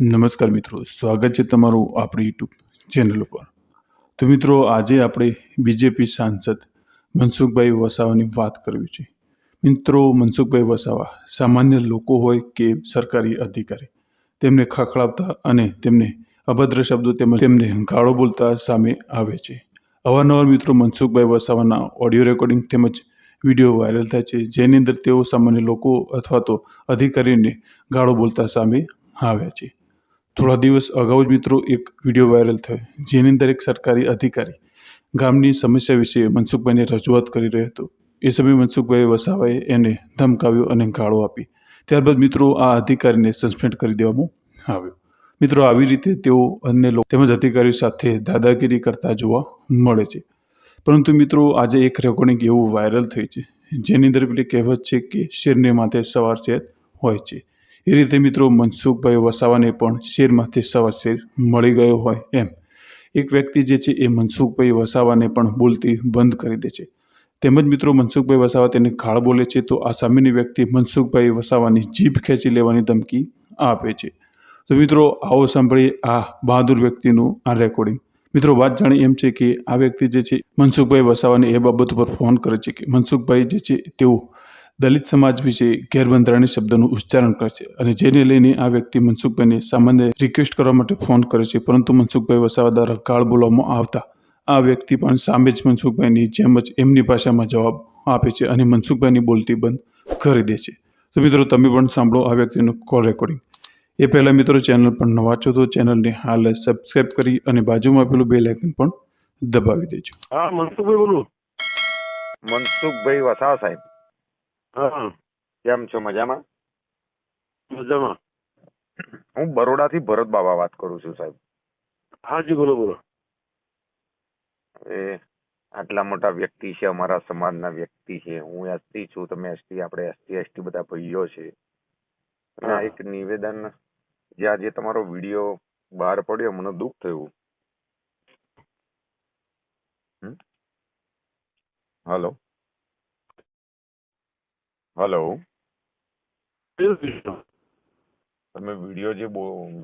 નમસ્કાર મિત્રો, સ્વાગત છે તમારું આપણી યુટ્યુબ ચેનલ ઉપર. તો મિત્રો, આજે આપણે બીજેપી સાંસદ મનસુખભાઈ વસાવાની વાત કરવી છે. મિત્રો, મનસુખભાઈ વસાવા સામાન્ય લોકો હોય કે સરકારી અધિકારી. તેમને ખખડાવતા અને તેમને અભદ્ર શબ્દો તેમજ તેમને ગાળો બોલતા સામે આવે છે. અવારનવાર મિત્રો, મનસુખભાઈ વસાવાના ઓડિયો રેકોર્ડિંગ તેમજ વીડિયો વાયરલ થાય છે, જેની અંદર તેઓ સામાન્ય લોકો અથવા તો અધિકારીઓને ગાળો બોલતા સામે આવ્યા છે. થોડા દિવસ અગાઉ જ મિત્રો એક વીડિયો વાયરલ થયો, જેની અંદર એક સરકારી અધિકારી ગામની સમસ્યા વિશે મનસુખભાઈને રજૂઆત કરી રહ્યો હતો. એ સમયે મનસુખભાઈ વસાવાએ એને ધમકાવ્યો અને ગાળો આપી. ત્યારબાદ મિત્રો આ અધિકારીને સસ્પેન્ડ કરી દેવામાં આવ્યો. મિત્રો, આવી રીતે તેઓ અન્ય લોકો તેમજ અધિકારીઓ સાથે દાદાગીરી કરતા જોવા મળે છે. પરંતુ મિત્રો, આજે એક રેકોર્ડિંગ એવું વાયરલ થઈ છે, જેની અંદર પેલી કહેવત છે કે શેરને માથે સવાર શેર હોય છે. એ રીતે મિત્રો મનસુખભાઈ વસાવાને પણ શેરમાંથી સવા શેર મળી ગયો હોય એમ. એક વ્યક્તિ જે છે એ મનસુખભાઈ વસાવાને પણ બોલતી બંધ કરી દે છે. તેમજ મિત્રો મનસુખભાઈ વસાવા તેને ખાળ બોલે છે તો આ સામેની વ્યક્તિ મનસુખભાઈ વસાવાની જીભ ખેંચી લેવાની ધમકી આપે છે. તો મિત્રો આવો સાંભળીએ આ બહાદુર વ્યક્તિનું આ રેકોર્ડિંગ મિત્રો વાત જાણી એમ છે કે આ વ્યક્તિ જે છે મનસુખભાઈ વસાવાને એ બાબત ઉપર ફોન કરે છે કે મનસુખભાઈ જે છે તેઓ દલિત સમાજ વિશે ગેરબંધારણીય શબ્દનું ઉચ્ચારણ કરે છે અને જેને લઈને આ વ્યક્તિ મનસુખભાઈને સામાન્ય રિક્વેસ્ટ કરવા માટે ફોન કરે છે પરંતુ મનસુખભાઈ વસાવા દ્વારા ગાળ બોલવામાં આવતા. આ વ્યક્તિ પણ સામે જ મનસુખભાઈની જેમ જ એમની ભાષામાં જવાબ આપે છે અને મનસુખભાઈની બોલતી બંધ કરી દે છે. તો મિત્રો તમે પણ સાંભળો આ વ્યક્તિનું કોલ રેકોર્ડિંગ એ પહેલાં મિત્રો ચેનલ પર નવા છો તો ચેનલને હાલ સબસ્ક્રાઇબ કરી અને બાજુમાં આપેલું બે લાઇકન પણ દબાવી દેજો. હા મનસુખભાઈ બોલું. મનસુખભાઈ વસાવા સાહેબ. હા કેમ છો? મજામાં? મજામાં. હું બરોડાથી ભરત બાબા વાત કરું છું સાહેબ. હાજી બોલો બોલો. એ આટલા મોટા વ્યક્તિ છે અમારા સમાજના વ્યક્તિ છે. હું એસટી છું તમે એસટી આપણે એસટી એસટી બધા ભાઈઓ છે. આ એક નિવેદન જે આજે તમારો વીડિયો બહાર પડ્યો મને દુઃખ થયું. હમ? હલો? હલો. તમે વીડિયો જે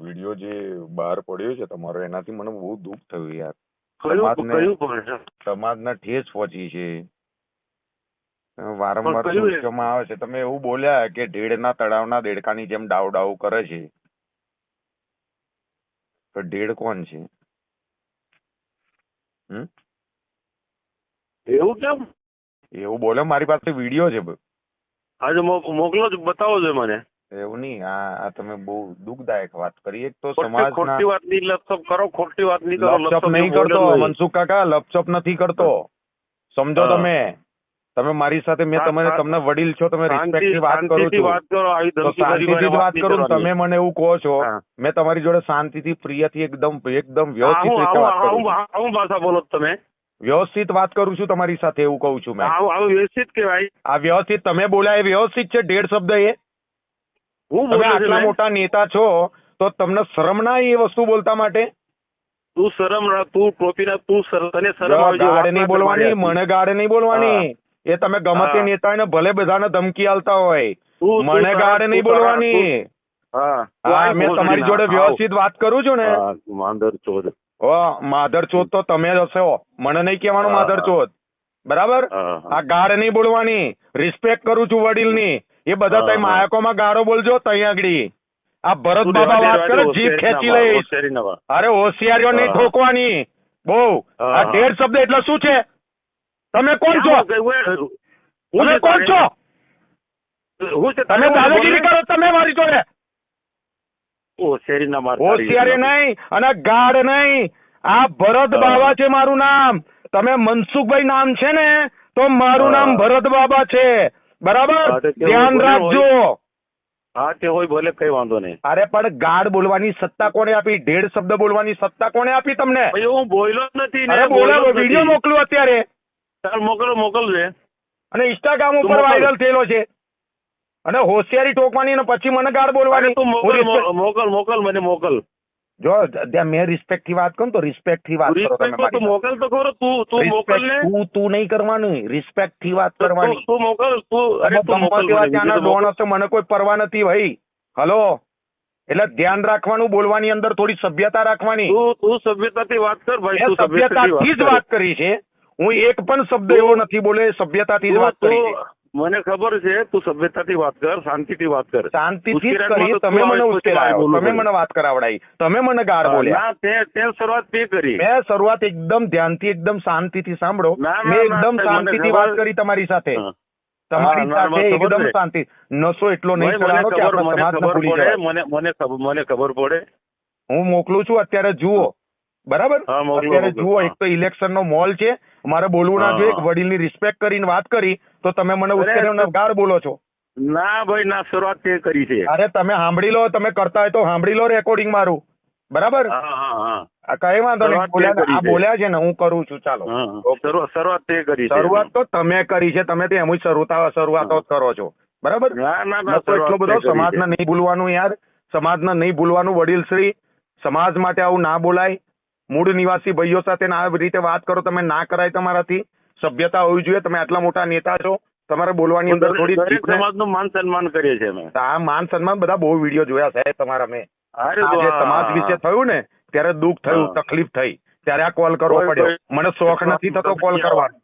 વીડિયો જે બહાર પડ્યો છે તમારો એનાથી મને બહુ દુઃખ થયું યાર. સમાજને- સમાજના ઠેસ પહોંચી છે. વારંવાર સૂચવામાં આવે છે. તમે એવું બોલ્યા કે ઢેડના તળાવના દેડકાની જેમ ડાવ ડાવ કરે છે. તો ઢેડ કોણ છે? હમ? એવું કેમ? એવું બોલે? મારી પાસે વીડિયો છે આજે મોકલો જ બતાવો છો મને. એવું નહીં આ આ તમે બહુ દુઃખદાયક વાત કરી. એક તો સમાજ ખોટી વાતની લપસપ કરો ખોટી વાતની કરો લપચપ લપસપ નહીં કરતો મનસુખ કાકા લપસપ નથી કરતો. સમજો તમે. તમે મારી સાથે મેં તમને તમને વડીલ છો તમે રિસ્પેક્ટ વાત કરું છું. વાત કરો આવી શાંતિથી વાત કરું તમે મને એવું કહો છો. મેં તમારી જોડે શાંતિથી પ્રિયથી એકદમ એકદમ વ્યવસ્થિત રીતે વાત કરું હું ભાષા બોલો તમે. વ્યવસ્થિત વાત કરું છું તમારી સાથે એવું કહું છું મેં. આવું આવું વ્યવસ્થિત કહેવાય. આ વ્યવસ્થિત તમે બોલ્યા એ વ્યવસ્થિત છે ડેઢ શબ્દ એ? હું તમે આટલા મોટા નેતા છો તો તમને શરમ ના એ વસ્તુ બોલતા માટે? તું શરમ તું ટોપી ના તું શરમ તને શરમ વાત નહીં બોલવાની મને ગાળ નહીં બોલવાની. એ તમે ગમે તે નેતા ને ભલે બધાને ધમકી આલતા હોય. મને તારા- નહીં બોલવાની. હા. મેં તમારી જોડે વ્યવસ્થિત વાત કરું છું ને. ચોદ ઓ માધર ચોથ તો તમે જ હશો. મને નહીં કહેવાનું હા, માધર ચોથ. બરાબર. આ ગાળ નહીં બોલવાની. રિસ્પેક્ટ કરું છું વડીલની. એ બધા હા, માયકોમાં ગાળો બોલજો તઈ આગળી. આ ભરત બાબા વાત કરે જીભ ખેંચી લઈશ. અરે હોશિયારીઓ નહીં ઠોકવાની. બહુ. આ ઢેર શબ્દ એટલે શું છે? તમે કોણ છો? તમે કોણ છો? તમે દાદાગીરી કરો તમે મારી જોડે. હોશિયારી ના હોશિયારી નહીં અને ગાઢ નહીં. આ ભરત બાબા છે મારું નામ. તમે મનસુખભાઈ નામ છે ને તો મારું. નામ ભરત બાબા છે. બરાબર? ધ્યાન રાખજો. હા તે હોય ભલે કઈ વાંધો નહીં. અરે પણ ગાઢ બોલવાની સત્તા કોને આપી? ઢેડ શબ્દ બોલવાની સત્તા કોને આપી તમને? હું બોલ્યો નથી અરે બોલો વીડિયો મોકલું અત્યારે. મોકલો મોકલજે. અને ઇન્સ્ટાગ્રામ ઉપર વાયરલ થયેલો છે. અને હોશિયારી ટોકવાની અને પછી મને ગાળ બોલવાની. મોકલ મોકલ મોકલ મને મોકલ. જો ત્યાં મેં રિસ્પેક્ટથી વાત કરું તો રિસ્પેક્ટથી વાત કરો તમે તું મારી મોકલ તો ખરો તું તું મોકલ ને. તું તું નહીં કરવાની રિસ્પેક્ટથી વાત કરવાની. તું- મોકલ તું અરે તું મોકલ ત્યાંના બીજું હશે મને કોઈ પરવા નથી ભાઈ. હલો? એટલે ધ્યાન રાખવાનું બોલવાની અંદર થોડી સભ્યતા રાખવાની. તું તું સભ્યતાથી વાત કર ભાઈ તું સભ્યતાથી જ વાત કરી છે. હું એક પણ શબ્દ એવો નથી બોલે સભ્યતાથી જ વાત કરી છે. મને ખબર છે તું સભ્યતાથી વાત કર શાંતિથી વાત કર. શાંતિથી કરી તમે મને ઉશ્કેરાયો તમે મને વાત કરાવડાઈ. તમે મને ગાળ બોલ્યા. ના તે તે શરૂઆત તે કરી. મેં શરૂઆત એકદમ ધ્યાનથી એકદમ શાંતિથી સાંભળો. મેં એકદમ શાંતિથી વાત કરી તમારી સાથે. તમારી સાથે એકદમ શાંતિ. નસો એટલો નહીં ભાઈ, કે આપણે સમાજને ખબર ભૂલી પડે મને મને મને ખબર પડે. હું મોકલું છું અત્યારે જુઓ. બરાબર? અત્યારે જુઓ એક તો ઇલેક્શન નો મોલ છે. મારે બોલવું ના જોઈએ વડીલની રિસ્પેક્ટ કરીને વાત કરી તો તમે મને ઉશ્કેરીને ગાળ બોલો છો. ના ભાઈ ના શરૂઆત તે કરી છે. અરે તમે સાંભળી લો તમે કરતા હોય તો સાંભળી લો રેકોર્ડિંગ મારું. બરાબર? કઈ વાંધો નહીં. બોલ્યા આ છે. બોલ્યા છે ને હું કરું છું ચાલો. શરૂઆત તે કરી શરૂઆત તો તમે કરી છે તમે તો એમ જ શરૂઆત શરૂઆતો જ કરો છો. બરાબર? એટલો બધો સમાજ સમાજને. નહીં ભૂલવાનું યાર. સમાજને નહીં ભૂલવાનું વડીલશ્રી. સમાજ માટે આવું ના બોલાય. મૂળ નિવાસી ભાઈઓ સાથે આ રીતે વાત કરો તમે ના કરાય તમારાથી. સભ્યતા હોવી જોઈએ તમે આટલા મોટા નેતા છો. તમારે બોલવાની અંદર થોડી સમાજનું માન સન્માન કરીએ છીએ અમે. આ માન સન્માન બધા બહુ વીડિયો જોયા સાહેબ તમારા મેં અરે આ જે વાહ. સમાજ વિશે થયું ને ત્યારે દુઃખ થયું તકલીફ થઈ. ત્યારે આ કોલ કરવો પડ્યો. મને શોખ નથી થતો કોલ કરવાનો.